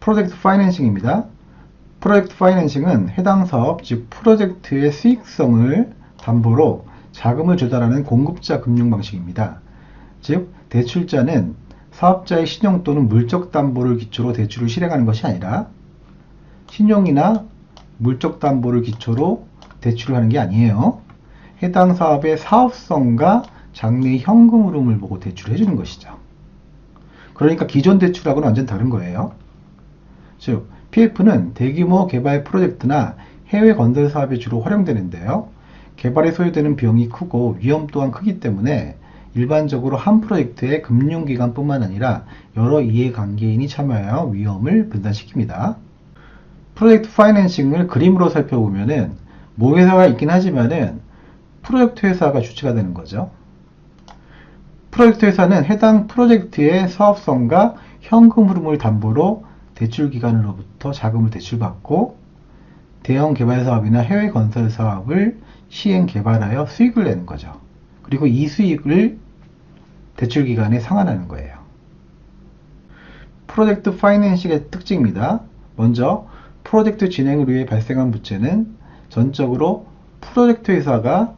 프로젝트 파이낸싱입니다. 프로젝트 파이낸싱은 해당 사업, 즉 프로젝트의 수익성을 담보로 자금을 조달하는 공급자 금융 방식입니다. 즉 대출자는 사업자의 신용 또는 물적 담보를 기초로 대출을 실행하는 것이 아니라 신용이나 물적 담보를 기초로 대출을 하는 게 아니에요. 해당 사업의 사업성과 장래의 현금 흐름을 보고 대출을 해주는 것이죠. 그러니까 기존 대출하고는 완전 다른 거예요. 즉, PF는 대규모 개발 프로젝트나 해외 건설 사업에 주로 활용되는데요. 개발에 소요되는 비용이 크고 위험 또한 크기 때문에 일반적으로 한 프로젝트에 금융기관뿐만 아니라 여러 이해관계인이 참여하여 위험을 분산시킵니다. 프로젝트 파이낸싱을 그림으로 살펴보면은 모회사가 있긴 하지만은 프로젝트 회사가 주체가 되는 거죠. 프로젝트 회사는 해당 프로젝트의 사업성과 현금 흐름을 담보로 대출 기관으로부터 자금을 대출받고 대형 개발 사업이나 해외 건설 사업을 시행 개발하여 수익을 내는 거죠. 그리고 이 수익을 대출 기관에 상환하는 거예요. 프로젝트 파이낸싱의 특징입니다. 먼저 프로젝트 진행을 위해 발생한 부채는 전적으로 프로젝트 회사가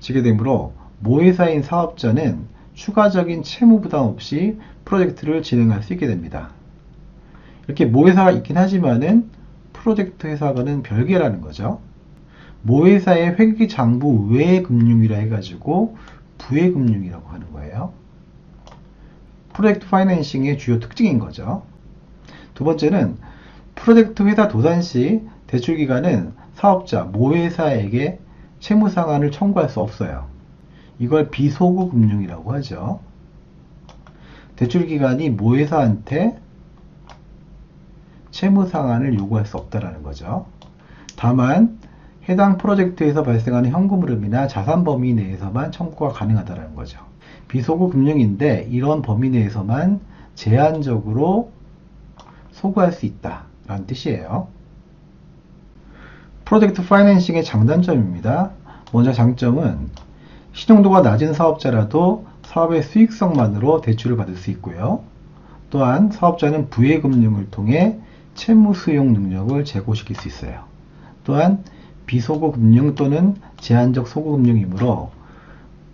지게 되므로 모회사인 사업자는 추가적인 채무 부담 없이 프로젝트를 진행할 수 있게 됩니다. 이렇게 모회사가 있긴 하지만은 프로젝트 회사와는 별개라는 거죠. 모회사의 회계 장부 외의 금융이라 해가지고 부의 금융이라고 하는 거예요. 프로젝트 파이낸싱의 주요 특징인 거죠. 두 번째는 프로젝트 회사 도산 시 대출 기관은 사업자 모회사에게 채무 상환을 청구할 수 없어요. 이걸 비소구 금융이라고 하죠. 대출 기관이 모회사한테 채무 상환을 요구할 수 없다라는 거죠. 다만 해당 프로젝트에서 발생하는 현금 흐름이나 자산 범위 내에서만 청구가 가능하다는 거죠. 비소구 금융인데 이런 범위 내에서만 제한적으로 소구할 수 있다라는 뜻이에요. 프로젝트 파이낸싱의 장단점입니다. 먼저 장점은 신용도가 낮은 사업자라도 사업의 수익성만으로 대출을 받을 수 있고요. 또한 사업자는 부의 금융을 통해 채무 수용 능력을 제고시킬 수 있어요. 또한 비소구 금융 또는 제한적 소구 금융이므로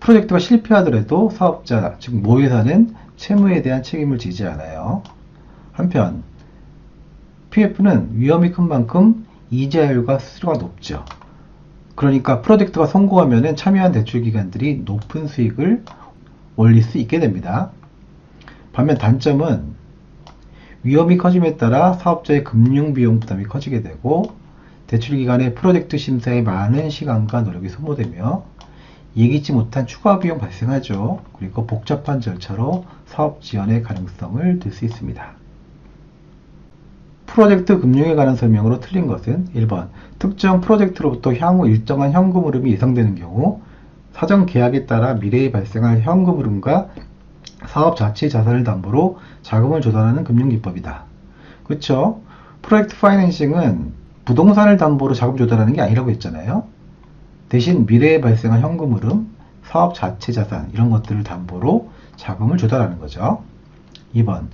프로젝트가 실패하더라도 사업자, 즉 모회사는 채무에 대한 책임을 지지 않아요. 한편 PF는 위험이 큰 만큼 이자율과 수수료가 높죠. 그러니까 프로젝트가 성공하면 참여한 대출 기관들이 높은 수익을 올릴 수 있게 됩니다. 반면 단점은 위험이 커짐에 따라 사업자의 금융 비용 부담이 커지게 되고 대출 기관의 프로젝트 심사에 많은 시간과 노력이 소모되며 예기치 못한 추가 비용 발생하죠. 그리고 복잡한 절차로 사업 지연의 가능성을 들 수 있습니다. 프로젝트 금융에 관한 설명으로 틀린 것은 1번 특정 프로젝트로부터 향후 일정한 현금 흐름이 예상되는 경우 사전 계약에 따라 미래에 발생할 현금 흐름과 사업 자체 자산을 담보로 자금을 조달하는 금융기법이다. 그렇죠? 프로젝트 파이낸싱은 부동산을 담보로 자금 조달하는 게 아니라고 했잖아요. 대신 미래에 발생한 현금 흐름, 사업 자체 자산 이런 것들을 담보로 자금을 조달하는 거죠. 2번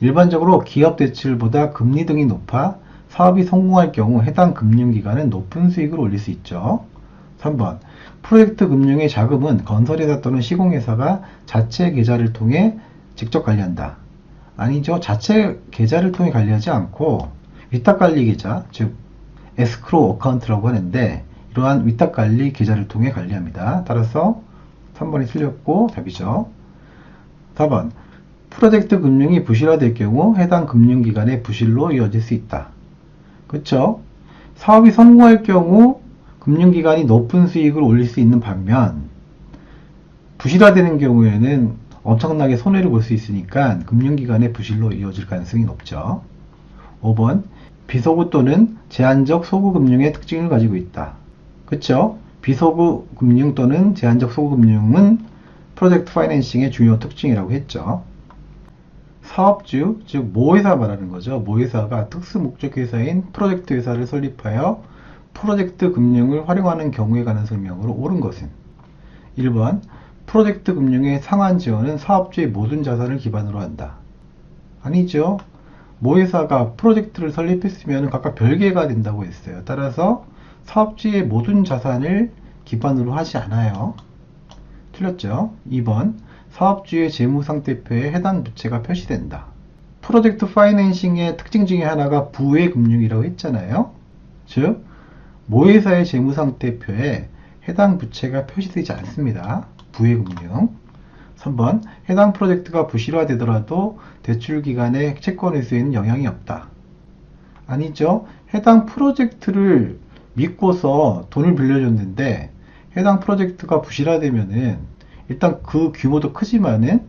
일반적으로 기업 대출보다 금리 등이 높아 사업이 성공할 경우 해당 금융기관은 높은 수익을 올릴 수 있죠. 3번 프로젝트 금융의 자금은 건설회사 또는 시공회사가 자체 계좌를 통해 직접 관리한다. 아니죠. 자체 계좌를 통해 관리하지 않고 위탁관리 계좌, 즉 에스크로 어카운트라고 하는데 이러한 위탁관리 계좌를 통해 관리합니다. 따라서 3번이 틀렸고 답이죠. 4번 프로젝트 금융이 부실화될 경우 해당 금융기관의 부실로 이어질 수 있다. 그렇죠? 사업이 성공할 경우 금융기관이 높은 수익을 올릴 수 있는 반면 부실화되는 경우에는 엄청나게 손해를 볼 수 있으니까 금융기관의 부실로 이어질 가능성이 높죠. 5번 비소구 또는 제한적 소구 금융의 특징을 가지고 있다. 그렇죠? 비소구 금융 또는 제한적 소구 금융은 프로젝트 파이낸싱의 중요 특징이라고 했죠. 사업주, 즉 모회사 말하는 거죠. 모회사가 특수 목적 회사인 프로젝트 회사를 설립하여 프로젝트 금융을 활용하는 경우에 관한 설명으로 옳은 것은 1번 프로젝트 금융의 상환 지원은 사업주의 모든 자산을 기반으로 한다. 아니죠. 모회사가 프로젝트를 설립했으면 각각 별개가 된다고 했어요. 따라서 사업주의 모든 자산을 기반으로 하지 않아요. 틀렸죠? 2번 사업주의 재무상태표에 해당 부채가 표시된다. 프로젝트 파이낸싱의 특징 중에 하나가 부의 금융이라고 했잖아요. 즉 모회사의 재무상태표에 해당 부채가 표시되지 않습니다. 부의 금융. 3번 해당 프로젝트가 부실화되더라도 대출 기간에 채권 회수에는 영향이 없다. 아니죠. 해당 프로젝트를 믿고서 돈을 빌려줬는데 해당 프로젝트가 부실화되면은 일단 그 규모도 크지만은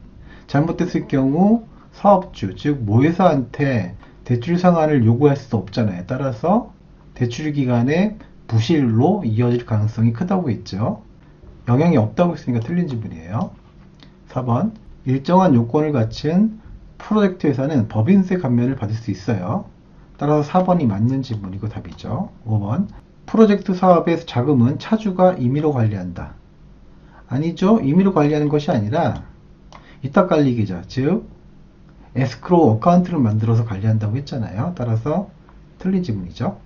잘못됐을 경우 사업주 즉 모회사한테 대출 상환을 요구할 수 없잖아요. 따라서 대출 기간에 부실로 이어질 가능성이 크다고 했죠. 영향이 없다고 했으니까 틀린 지문이에요. 4번 일정한 요건을 갖춘 프로젝트 회사는 법인세 감면을 받을 수 있어요. 따라서 4번이 맞는 지문이고 답이죠. 5번 프로젝트 사업의 자금은 차주가 임의로 관리한다. 아니죠. 임의로 관리하는 것이 아니라 이탁 관리계좌 즉 에스크로우 어카운트를 만들어서 관리한다고 했잖아요. 따라서 틀린 지문이죠.